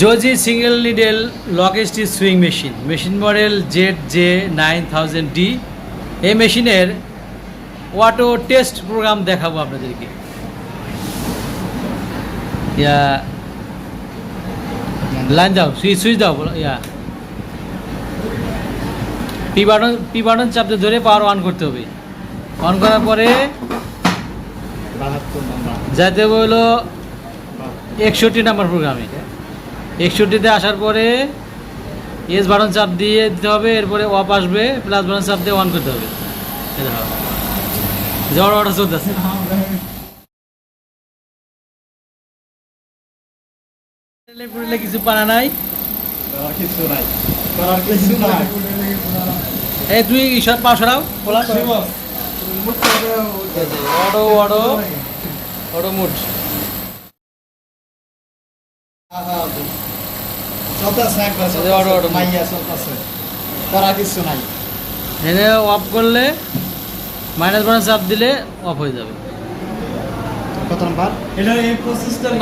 জোজি single needle lock stitch sewing machine machine model Z J nine thousand D এই মেশিনের auto test program দেখাবো আপনাদেরকে। ইয়া line দাও সুইচ সুইচ দাও ইয়া। পি বাটন পি বাটন চাপতে ধরে পাওয়ার অন করতে হবে। অন করার পরে যাতে হলো একষট্টি নাম্বার প্রোগ্রামে একষট্টিতে আসার পরে এস বাটন চাপ দিয়ে দিতে হবে এরপরে অফ আসবে প্লাস বাটন চাপ দিয়ে অন করতে হবে। দেখো। অর্ডার চলতেছে। কিছু পানা নাই? এই তুই সব পা সরাও অটো অটো। মুড চলতেছে একবার অটো, অটো। মাইয়া চলতেছে। করার কিছু নাই। এনে অফ করলে মাইনাস মাইনাস চাপ দিলে অফ হয়ে যাবে। কত নাম্বার? এটা এই প্রসেসটার